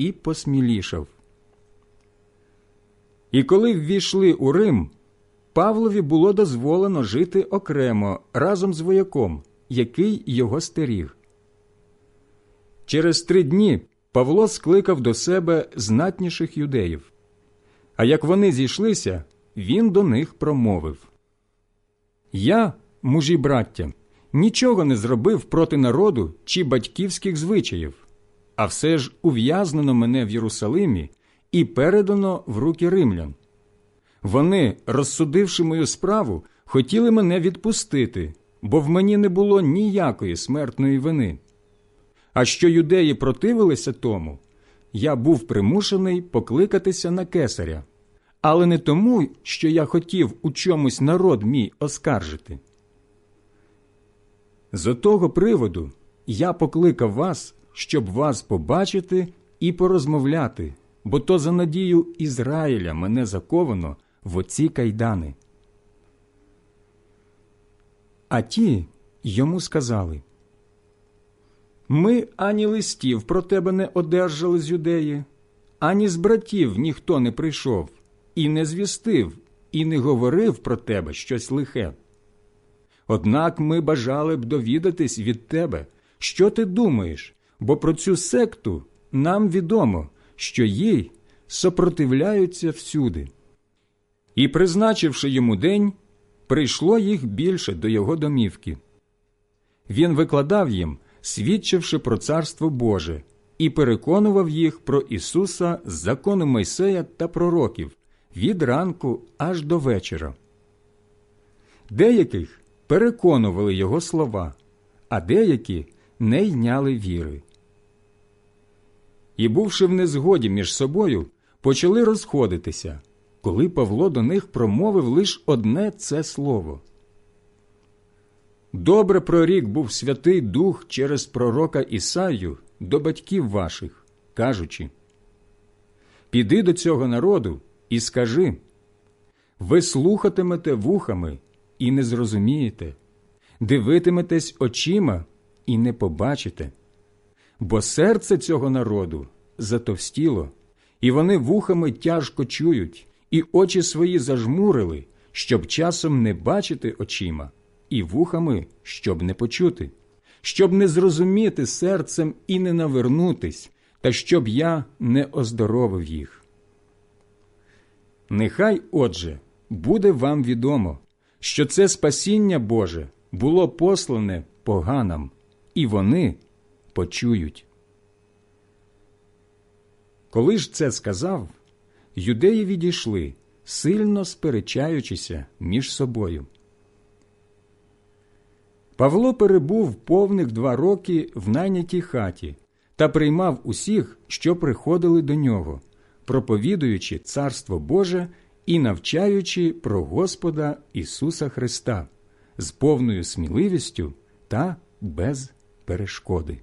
і посмілішав. І коли ввійшли у Рим, Павлові було дозволено жити окремо разом з вояком, який його стеріг. Через три дні Павло скликав до себе знатніших юдеїв. А як вони зійшлися, він до них промовив Я, мужі браття, нічого не зробив проти народу чи батьківських звичаїв, а все ж ув'язнено мене в Єрусалимі і передано в руки римлян. Вони, розсудивши мою справу, хотіли мене відпустити, бо в мені не було ніякої смертної вини. А що юдеї противилися тому, я був примушений покликатися на кесаря, але не тому, що я хотів у чомусь народ мій оскаржити. З отого приводу я покликав вас, щоб вас побачити і порозмовляти, бо то за надію Ізраїля мене заковано в оці кайдани. А ті йому сказали Ми ані листів про тебе не одержали з юдеї, ані з братів ніхто не прийшов, і не звістив, і не говорив про тебе щось лихе. Однак ми бажали б довідатись від тебе, що ти думаєш, бо про цю секту нам відомо, що їй сопротивляються всюди. І, призначивши йому день, прийшло їх більше до його домівки. Він викладав їм, свідчивши про царство Боже, і переконував їх про Ісуса з закону Мойсея та пророків від ранку аж до вечора. Деяких переконували його слова, а деякі не йняли віри. І, бувши в незгоді між собою, почали розходитися, коли Павло до них промовив лише одне це слово. Добре прорік був Святий Дух через пророка Ісаю до батьків ваших, кажучи Піди до цього народу і скажи ви слухатимете вухами і не зрозумієте, дивитиметесь очима і не побачите, бо серце цього народу затовстіло, і вони вухами тяжко чують, і очі свої зажмурили, щоб часом не бачити очима, і вухами, щоб не почути, щоб не зрозуміти серцем і не навернутись, та щоб я не оздоровив їх. Нехай, отже, буде вам відомо, що це спасіння Боже було послане поганам, і вони почують. Коли ж це сказав, юдеї відійшли, сильно сперечаючися між собою. Павло перебув повних два роки в найнятій хаті та приймав усіх, що приходили до нього, проповідуючи Царство Боже і навчаючи про Господа Ісуса Христа з повною сміливістю та без перешкоди.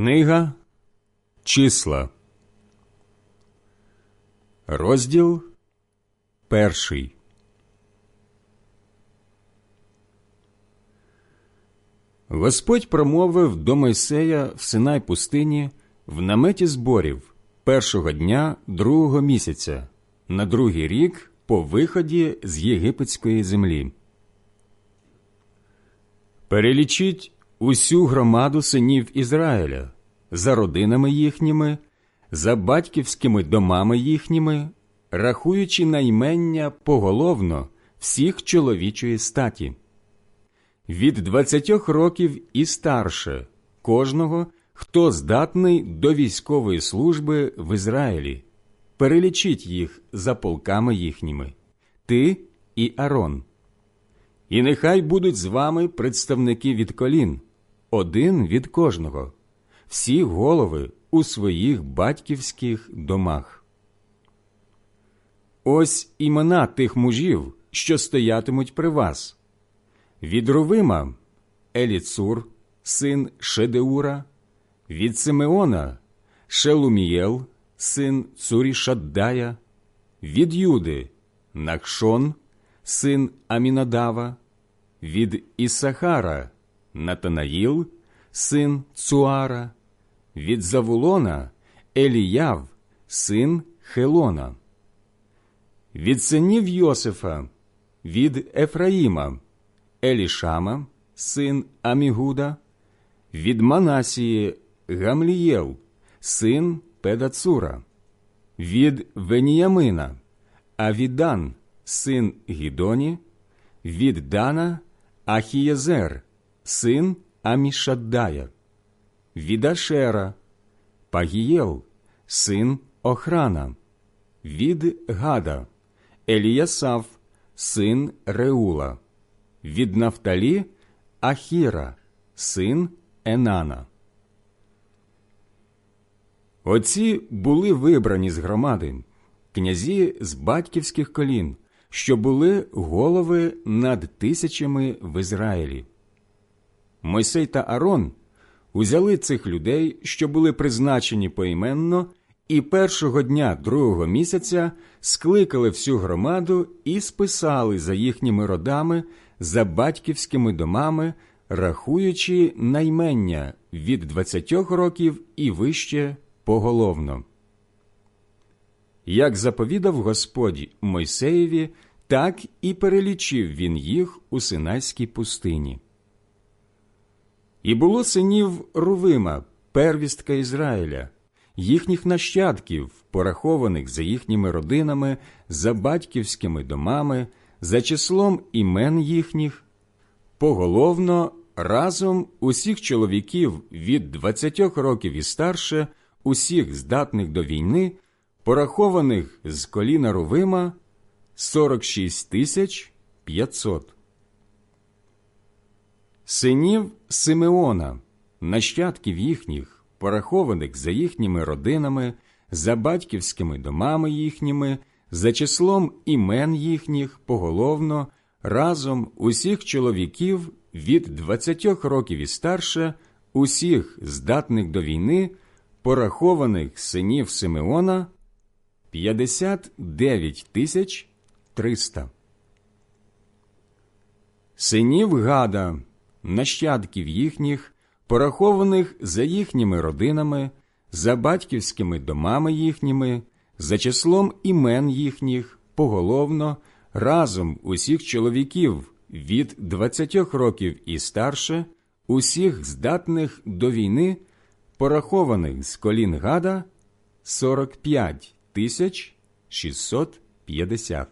Книга Числа, розділ перший. Господь промовив до Мойсея в Синай пустині в наметі зборів першого дня другого місяця, на другий рік по виході з єгипетської землі. Перелічіть усю громаду синів Ізраїля за родинами їхніми, за батьківськими домами їхніми, рахуючи наймення поголовно всіх чоловічої статі від двадцятьох років і старше кожного, хто здатний до військової служби в Ізраїлі. Перелічіть їх за полками їхніми, ти і Арон. І нехай будуть з вами представники від колін, один від кожного, всі голови у своїх батьківських домах. Ось імена тих мужів, що стоятимуть при вас. Від Рувима Еліцур, син Шедеура, від Симеона Шелумієл, син Цурішаддая, від Юди Накшон, син Амінадава, від Ісахара Натанаїл, син Цуара, від Завулона Еліяв, син Хелона, від синів Йосифа, від Ефраїма. Елішама, син Амігуда, від Манасії Гамлієл, син Педацура, від Веніямина, Авідан, син Гідоні, від Дана Ахієзер, син Амішаддая, від Ашера, Пагієл, син Охрана, від Гада, Еліясав, син Реула від Нафталі Ахіра, син Енана. Оці були вибрані з громади, князі з батьківських колін, що були голови над тисячами в Ізраїлі. Мойсей та Арон узяли цих людей, що були призначені поіменно, і першого дня другого місяця скликали всю громаду і списали за їхніми родами за батьківськими домами, рахуючи наймення від 20 років і вище поголовно. Як заповідав Господь Мойсеєві, так і перелічив він їх у Синайській пустині. І було синів Рувима, первістка Ізраїля, їхніх нащадків, порахованих за їхніми родинами, за батьківськими домами, за числом імен їхніх, поголовно разом усіх чоловіків від 20 років і старше, усіх здатних до війни, порахованих з коліна Рувима 46 тисяч 500. Синів Симеона, нащадків їхніх, порахованих за їхніми родинами, за батьківськими домами їхніми, за числом імен їхніх поголовно, разом усіх чоловіків від двадцятьох років і старше, усіх здатних до війни, порахованих синів Симеона, п'ятдесят дев'ять тисяч триста. Синів Гада, нащадків їхніх, порахованих за їхніми родинами, за батьківськими домами їхніми, за числом імен їхніх, поголовно, разом усіх чоловіків від двадцятьох років і старше, усіх здатних до війни, порахованих з колін Гада, сорок п'ять тисяч шістсот п'ятдесят.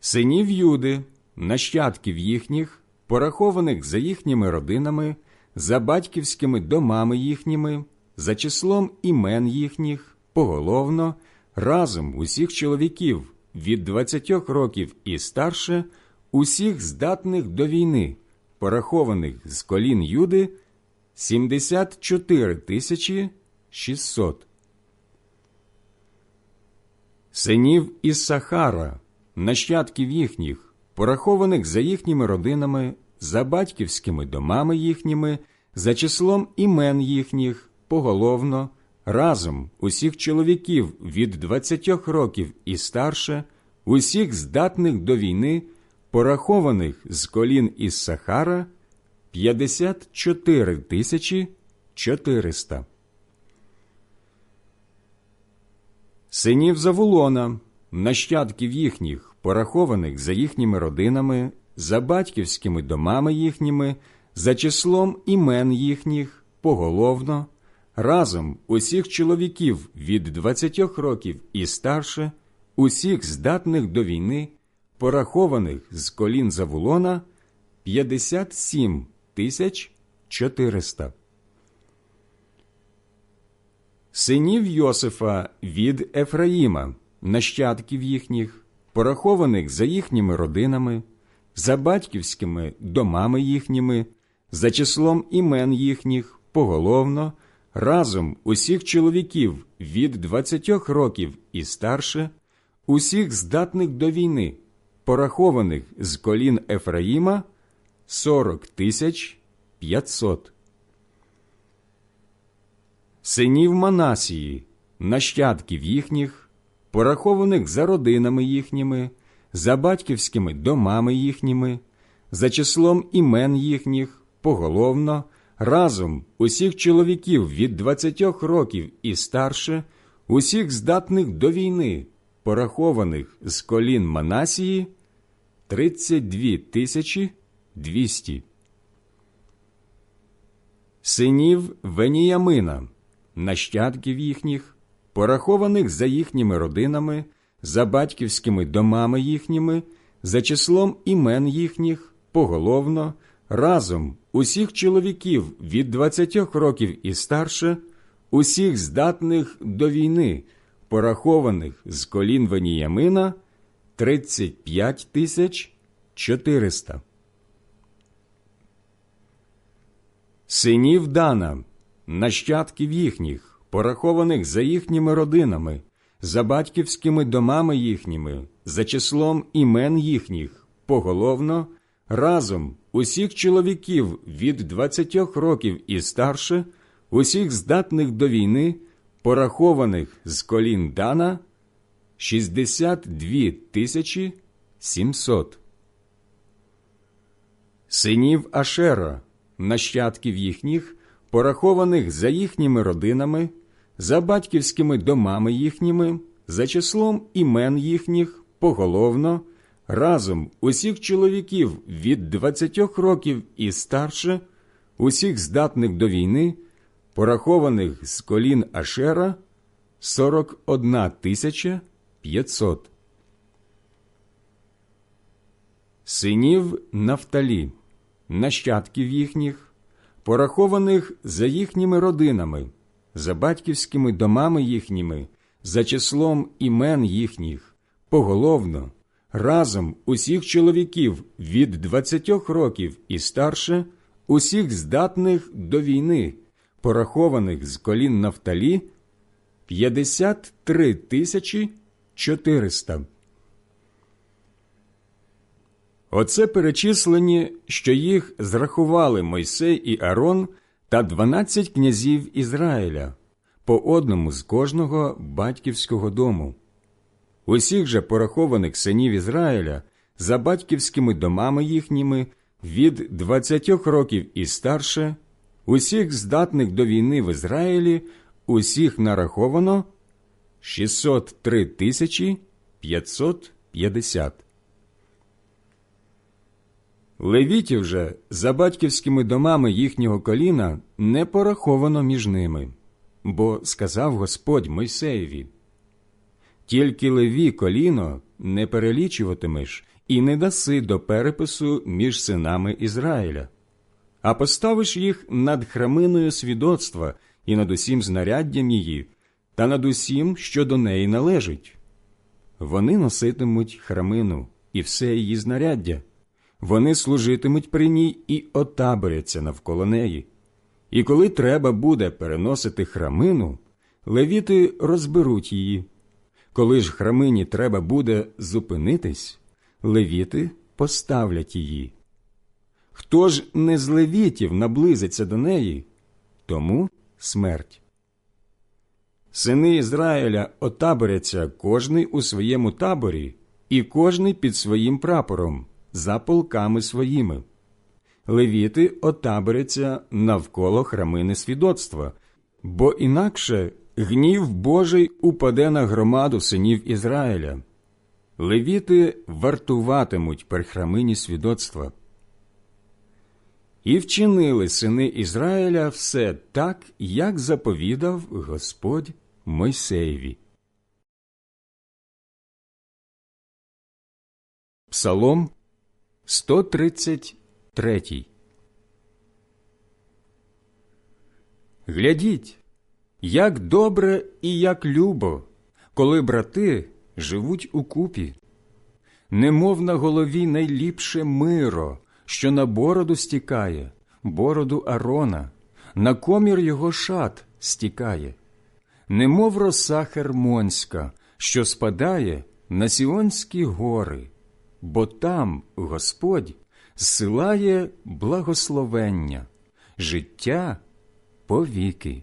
Синів Юди, нащадків їхніх, порахованих за їхніми родинами, за батьківськими домами їхніми, за числом імен їхніх, поголовно, разом усіх чоловіків від двадцятьох років і старше, усіх здатних до війни, порахованих з колін Юди, сімдесят чотири тисячі шістсот. Синів Іссахара, нащадків їхніх, порахованих за їхніми родинами, за батьківськими домами їхніми, за числом імен їхніх, поголовно, разом усіх чоловіків від двадцятьох років і старше, усіх здатних до війни, порахованих з колін із Сахара, п'ятдесят чотири тисячі чотириста. Синів Завулона, нащадків їхніх, порахованих за їхніми родинами, за батьківськими домами їхніми, за числом імен їхніх, поголовно, разом усіх чоловіків від двадцятьох років і старше, усіх здатних до війни, порахованих з колін Завулона, п'ятдесят сім тисяч чотириста. Синів Йосифа від Ефраїма, нащадків їхніх, порахованих за їхніми родинами, за батьківськими домами їхніми, за числом імен їхніх, поголовно, разом усіх чоловіків від двадцятьох років і старше, усіх здатних до війни, порахованих з колін Ефраїма, сорок тисяч п'ятсот. Синів Манасії, нащадків їхніх, порахованих за родинами їхніми, за батьківськими домами їхніми, за числом імен їхніх, поголовно, разом усіх чоловіків від двадцятьох років і старше, усіх здатних до війни, порахованих з колін Манасії, тридцять дві тисячі двісті. Синів Веніямина, нащадків їхніх, порахованих за їхніми родинами, за батьківськими домами їхніми, за числом імен їхніх, поголовно, разом усіх чоловіків від двадцятьох років і старше, усіх здатних до війни, порахованих з колін Веніямина, тридцять п'ять тисяч чотириста. Синів Дана, нащадків їхніх, порахованих за їхніми родинами, за батьківськими домами їхніми, за числом імен їхніх, поголовно, разом усіх чоловіків від двадцятьох років і старше, усіх здатних до війни, порахованих з колін Дана, шістдесят дві тисячі сімсот. Синів Ашера, нащадків їхніх, порахованих за їхніми родинами, за батьківськими домами їхніми, за числом імен їхніх, поголовно, разом усіх чоловіків від двадцятьох років і старше, усіх здатних до війни, порахованих з колін Ашера, сорок одна тисяча п'ятсот. Синів Нафталі, нащадків їхніх, порахованих за їхніми родинами, за батьківськими домами їхніми, за числом імен їхніх, поголовно, разом усіх чоловіків від 20 років і старше, усіх здатних до війни, порахованих з колін Нафталі, 53 тисячі 400. Оце перечислені, що їх зрахували Мойсей і Арон та 12 князів Ізраїля, по одному з кожного батьківського дому. Усіх же порахованих синів Ізраїля за батьківськими домами їхніми від 20 років і старше, усіх здатних до війни в Ізраїлі, усіх нараховано 603 тисячі 550. Левітів же за батьківськими домами їхнього коліна не пораховано між ними, бо сказав Господь Мойсеєві тільки леві коліно не перелічуватимеш і не даси до перепису між синами Ізраїля, а поставиш їх над храминою свідоцтва і над усім знаряддям її, та над усім, що до неї належить. Вони носитимуть храмину і все її знаряддя, вони служитимуть при ній і отаборяться навколо неї. І коли треба буде переносити храмину, левіти розберуть її. Коли ж храмині треба буде зупинитись, левіти поставлять її. Хто ж не з левітів наблизиться до неї, тому смерть. Сини Ізраїля отаборяться кожний у своєму таборі, і кожний під своїм прапором, за полками своїми. Левіти отаборяться навколо храмини свідоцтва, бо інакше гнів Божий упаде на громаду синів Ізраїля. Левіти вартуватимуть при храмині свідоцтва. І вчинили сини Ізраїля все так, як заповідав Господь Мойсеєві. Псалом 133 Глядіть, як добре і як любо, коли брати живуть укупі. Немов на голові найліпше миро, що на бороду стікає, бороду Арона, на комір його шат стікає, немов роса Хермонська, що спадає на Сіонські гори, бо там Господь зсилає благословення, життя повіки.